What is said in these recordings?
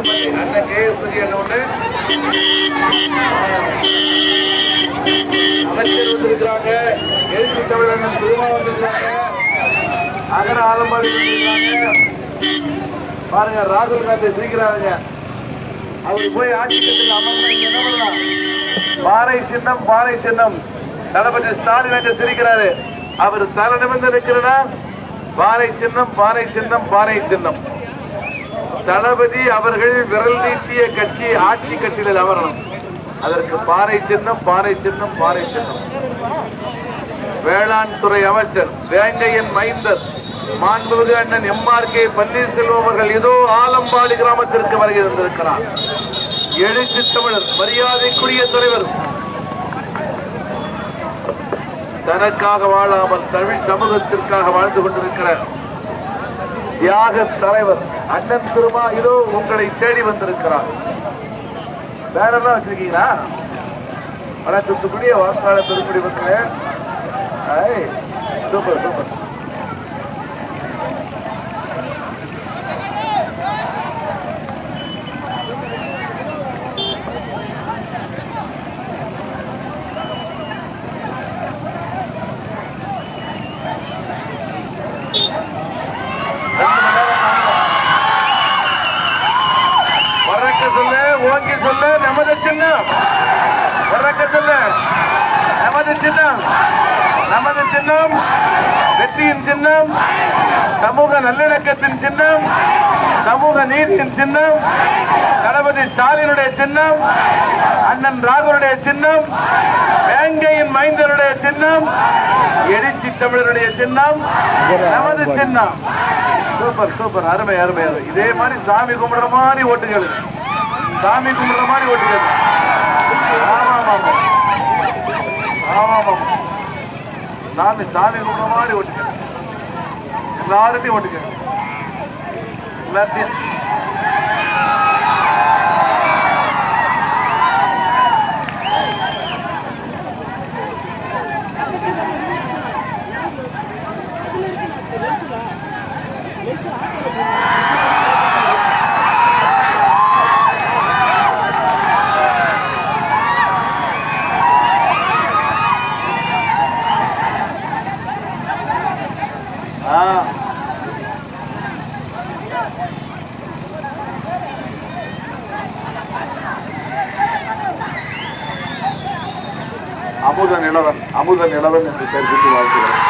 என்ன ஒண்ணு அமைச்சர் வந்திருக்கிறாங்க எழுச்சி தமிழர்கள் திருமா வந்திருக்காங்க அகர ஆலம்பாடி பாருங்க ராகுல் காந்தி சிரிக்கிறாருங்க அவர் போய் ஆட்சி கட்டில் அமர்ந்தா என்ன பாறை சின்னம் பாறை சின்னம் தளபதி ஸ்டாலின் என்று சிரிக்கிறாரு அவர் தலை நிமிர்ந்து நிற்கிறனா பாறை சின்னம் பாறை சின்னம் பாறை சின்னம். தளபதி அவர்கள் விரல் நீட்டிய கட்சி ஆட்சி கட்டிலில் அமரணும். அதற்கு பாறை சின்னம் பாறை சின்னம் பாறை சின்னம். வேளாண் துறை அமைச்சர் வேங்கையின் மைந்தர் மாண்புமிகு அண்ணன் எம்ஆர் கே பன்னீர்செல்வம் அவர்கள் இதோ ஆலம்பாடி கிராமத்திற்கு வருகை தந்திருக்கிறார். எழுச்சி தமிழர் மரியாதைக்குரிய தலைவர். தனக்காக வாழாமல் தமிழ் சமூகத்திற்காக வாழ்ந்து கொண்டிருக்கிறார். தியாக தலைவர் அண்ணன் திருமா இதோ உங்களை தேடி வந்திருக்கிறார். வேற என்ன வச்சிருக்கீங்களா? ஆனா தூத்துக்குடிய வாக்காளர் திருப்படி மக்களே. Super super. சின்னம். உறக்கத்தில் நமது சின்னம். நமது சின்னம். வெற்றியின் சின்னம். சமூக நல்லிணக்கத்தின் சின்னம். சமூக நீதியின் சின்னம். தளபதி ஸ்டாலினுடைய சின்னம். அண்ணன் ராகுலுடைய சின்னம். வேங்கையின் மைந்தருடைய சின்னம். எழுச்சி தமிழருடைய சின்னம். நமது சின்னம். Super super. அருமை அருமை. இதே மாதிரி சாமி கும்பிடுற மாதிரி ஓட்டுகள். சாமி கும்பிட்ற மாதிரி ஓட்டுக்கிறது ஆமா ஆமா ஆமா ஆமா சாமி சாமி கும்பிடுற மாதிரி ஓட்டுகள் எல்லாருமே ஓட்டுகள் எல்லாத்தையும். அமுத நிலவன் அமுத நிலவன் என்று தெரிவித்து வாழ்த்துகிறேன்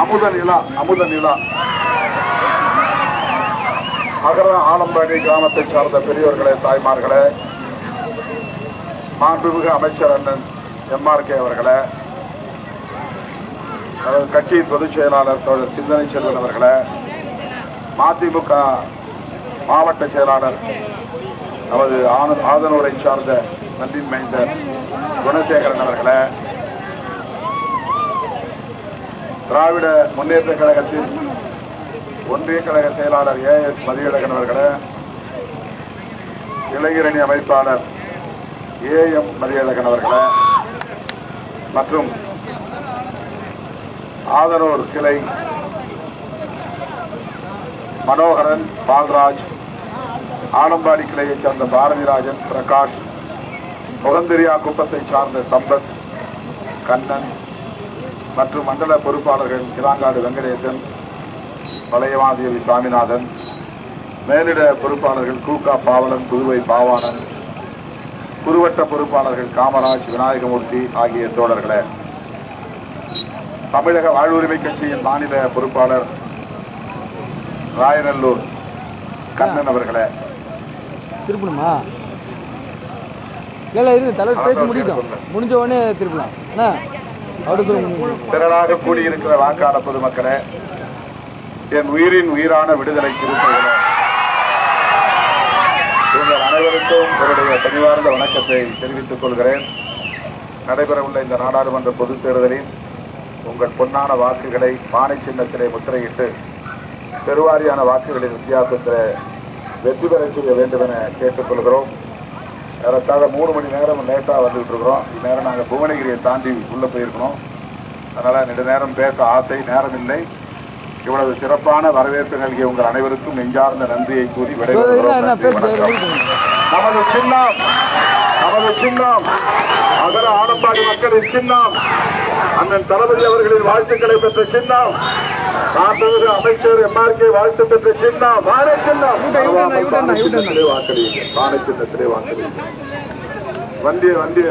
அமுத நிலா அமுத நிலா. அகர ஆலம்பாடி கிராமத்தை சார்ந்த பெரியோர்களே தாய்மார்களே மாண்புமிகு அமைச்சர் அண்ணன் எம்ஆர்கே அவர்களே அதாவது கட்சியின் பொதுச் செயலாளர் தோழர் சிந்தனை செல்வன் அவர்களே மதிமுக மாவட்ட செயலாளர் நமது ஆதனூரை சார்ந்த நந்தின் மைந்தர் குணசேகரன் அவர்களே திராவிட முன்னேற்ற கழகத்தின் ஒன்றிய கழக செயலாளர் ஏ எஸ் மதியழகன் அவர்களே இளைஞரணி அமைப்பாளர் ஏ எம் மதியழகன் அவர்களே மற்றும் ஆதனூர் கிளை மனோகரன் பால்ராஜ் ஆலம்பாடி கிளையைச் சேர்ந்த பாரதிராஜன் பிரகாஷ் முகந்திரியா குப்பத்தை சார்ந்த சம்பத் கண்ணன் மற்றும் மண்டல பொறுப்பாளர்கள் கிளாங்காடு வெங்கடேசன் பழையவாதேவி சாமிநாதன் மேலிட பொறுப்பாளர்கள் கூகா பாவலன் புதுவை பாவாணன் குறுவட்ட பொறுப்பாளர்கள் காமராஜ் விநாயகமூர்த்தி ஆகிய தோழர்களே. தமிழக வாழ்வுரிமை கட்சியின் மாநில பொறுப்பாளர் ராயநல்லூர் கண்ணன் அவர்களே. திருப்பணுமா? இல்லை இருக்கு தலைவர் பேசி முடிஞ்ச உடனே திருப்பலாம். என்ன? அடுத்து திரளாக கூடியிருக்கிற வாக்காளர் பொதுமக்களே என் உயிரின் உயிரான விடுதலை சிறுத்தைகளே உங்கள் அனைவருக்கும் என்னுடைய பணிவார்ந்த வணக்கத்தை தெரிவித்துக் கொள்கிறேன். நடைபெறவுள்ள இந்த நாடாளுமன்ற பொதுத் தேர்தலில் உங்கள் பொன்னான வாக்குகளை பானை சின்னத்திலே முத்திரையிட்டு பெருவாரியான வாக்குகளின் வித்தியாசத்தில் வெற்றி பெறச் செய்ய வேண்டும் என கேட்டுக்கொள்கிறோம் ஏறத்தாழ மூணு மணி நேரம் லேட்டாக வந்துகிட்டு இருக்கிறோம். இந்நேரம் நாங்கள் புவனகிரியை தாண்டி உள்ளே போயிருக்கணும். அதனால் நெடு நேரம் பேச ஆசை நேரம் இல்லை. இவ்வளவு சிறப்பான வரவேற்பு நல்கிய உங்கள் அனைவருக்கும் நெஞ்சார்ந்த நன்றியை கூறி விடைபெறுகிறோம். நமது சின்னம் நமது சின்னம். அகர ஆலப்பாடி மக்களின் சின்னம். அண்ணன் தளபதி அவர்களின் வாழ்த்துக்களை பெற்ற சின்னம். மாண்புமிகு அமைச்சர் எம்ஆர்கே வாழ்த்து பெற்ற சின்னம். வாழை சின்னம். வாழை சின்னத்திலே வாக்களியுங்கள் வாழை சின்னத்திலே வாக்களியுங்கள் வண்டிய வண்டிய